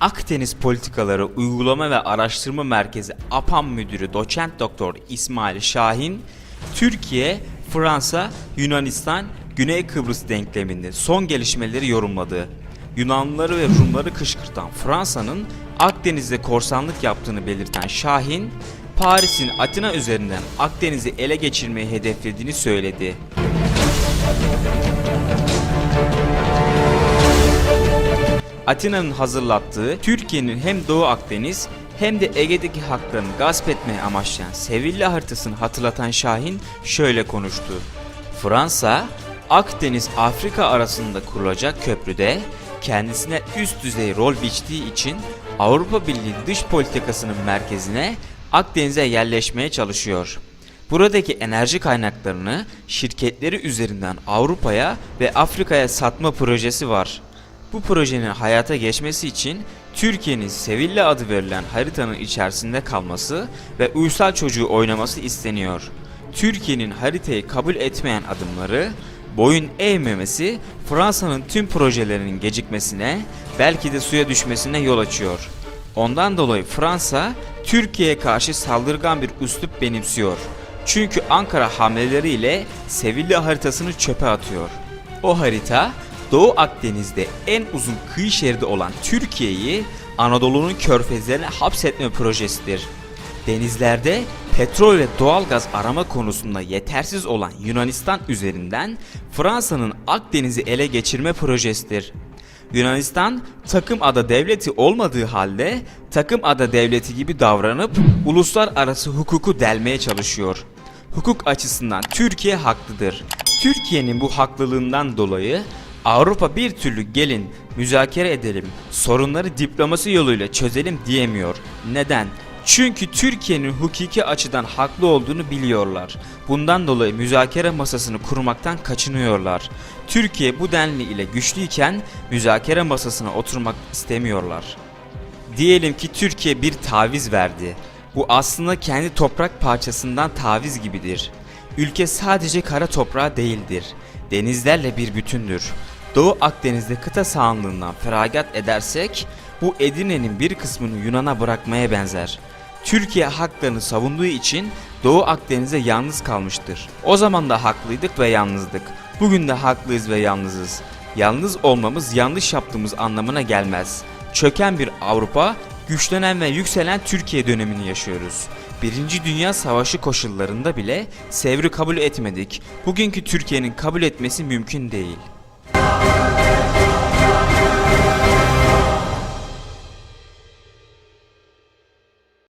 Akdeniz Politikaları Uygulama ve Araştırma Merkezi APAM Müdürü Doçent Doktor İsmail Şahin, Türkiye, Fransa, Yunanistan, Güney Kıbrıs denkleminde son gelişmeleri yorumladı. Yunanlıları ve Rumları kışkırtan Fransa'nın Akdeniz'de korsanlık yaptığını belirten Şahin, Paris'in Atina üzerinden Akdeniz'i ele geçirmeyi hedeflediğini söyledi. Atina'nın hazırlattığı Türkiye'nin hem Doğu Akdeniz hem de Ege'deki haklarını gasp etmeye amaçlayan Sevilla haritasını hatırlatan Şahin şöyle konuştu. Fransa, Akdeniz Afrika arasında kurulacak köprüde kendisine üst düzey rol biçtiği için Avrupa Birliği dış politikasının merkezine Akdeniz'e yerleşmeye çalışıyor. Buradaki enerji kaynaklarını şirketleri üzerinden Avrupa'ya ve Afrika'ya satma projesi var. Bu projenin hayata geçmesi için Türkiye'nin Sevilla adı verilen haritanın içerisinde kalması ve uysal çocuğu oynaması isteniyor. Türkiye'nin haritayı kabul etmeyen adımları, boyun eğmemesi Fransa'nın tüm projelerinin gecikmesine, belki de suya düşmesine yol açıyor. Ondan dolayı Fransa, Türkiye'ye karşı saldırgan bir üslup benimsiyor. Çünkü Ankara hamleleriyle Sevilla haritasını çöpe atıyor. O harita Doğu Akdeniz'de en uzun kıyı şeridi olan Türkiye'yi Anadolu'nun körfezlerine hapsetme projesidir. Denizlerde petrol ve doğalgaz arama konusunda yetersiz olan Yunanistan üzerinden Fransa'nın Akdeniz'i ele geçirme projesidir. Yunanistan takım ada devleti olmadığı halde takım ada devleti gibi davranıp uluslararası hukuku delmeye çalışıyor. Hukuk açısından Türkiye haklıdır. Türkiye'nin bu haklılığından dolayı Avrupa bir türlü gelin müzakere edelim, sorunları diplomasi yoluyla çözelim diyemiyor. Neden? Çünkü Türkiye'nin hukuki açıdan haklı olduğunu biliyorlar. Bundan dolayı müzakere masasını kurmaktan kaçınıyorlar. Türkiye bu denli ile güçlüyken müzakere masasına oturmak istemiyorlar. Diyelim ki Türkiye bir taviz verdi. Bu aslında kendi toprak parçasından taviz gibidir. Ülke sadece kara toprağı değildir. Denizlerle bir bütündür. Doğu Akdeniz'de kıta sahanlığından feragat edersek bu Edirne'nin bir kısmını Yunan'a bırakmaya benzer. Türkiye haklarını savunduğu için Doğu Akdeniz'e yalnız kalmıştır. O zaman da haklıydık ve yalnızdık. Bugün de haklıyız ve yalnızız. Yalnız olmamız yanlış yaptığımız anlamına gelmez. Çöken bir Avrupa, güçlenen ve yükselen Türkiye dönemini yaşıyoruz. Birinci Dünya Savaşı koşullarında bile Sevr'i kabul etmedik. Bugünkü Türkiye'nin kabul etmesi mümkün değil. Thank you.